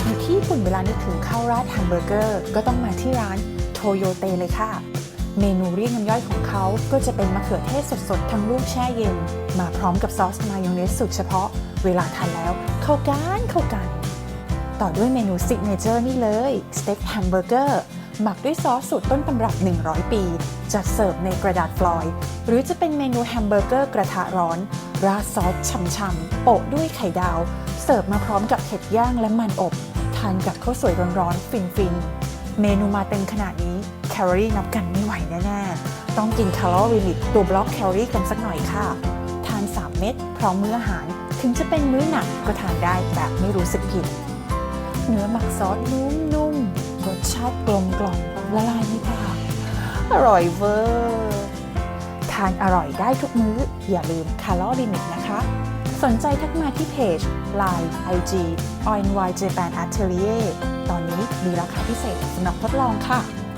มาที่ญี่ปุ่นเวลานึกถึงข้าวราดแฮมเบอร์เกอร์ ก็ต้องมาที่ร้านโทโยเตเลยค่ะ เมนูเรียกน้ำย่อยของเขาก็จะเป็นมะเขือเทศสดๆ ทั้งลูกแช่เย็น มาพร้อมกับซอสมายองเนสสูตรเฉพาะ เวลาทานแล้วเข้ากันเข้ากัน ต่อด้วยเมนูซิกเนเจอร์นี่เลยสเต็กแฮมเบอร์เกอร์หมักด้วยซอสสูตรต้นตำรับ 100 ปี จัดเสิร์ฟในกระดาษฟลอยด์หรือจะเป็นเมนูแฮมเบอร์เกอร์กระทะร้อน ราดซอสช่ำๆโปะด้วยไข่ดาว เสิร์ฟมาพร้อมกับเห็ดย่างและมันอบ ทานกับข้าวสวยร้อนๆฟินๆ เมนูมาเต็มขนาดนี้ แคลอรี่นับกันไม่ไหวแน่ๆ ต้องกินแคลอรี่ลิตตัวบล็อกแคลอรี่กันสักหน่อยค่ะ ทาน 3 เม็ดพร้อมมื้ออาหาร ถึงจะเป็นมื้อหนักก็ทานได้แบบไม่รู้สึกผิด เนื้อหมักซอสนุ่มๆรสชาติกลมกล่อมละลายในปากอร่อยเวอร์านอร่อยได้ทุกมื้อ อย่าลืมคาร์ลลิมิตนะคะ สนใจทักมาที่เพจ Line IG ONY Japan Atelier ตอนนี้มีราคาพิเศษสำหรับทดลองค่ะ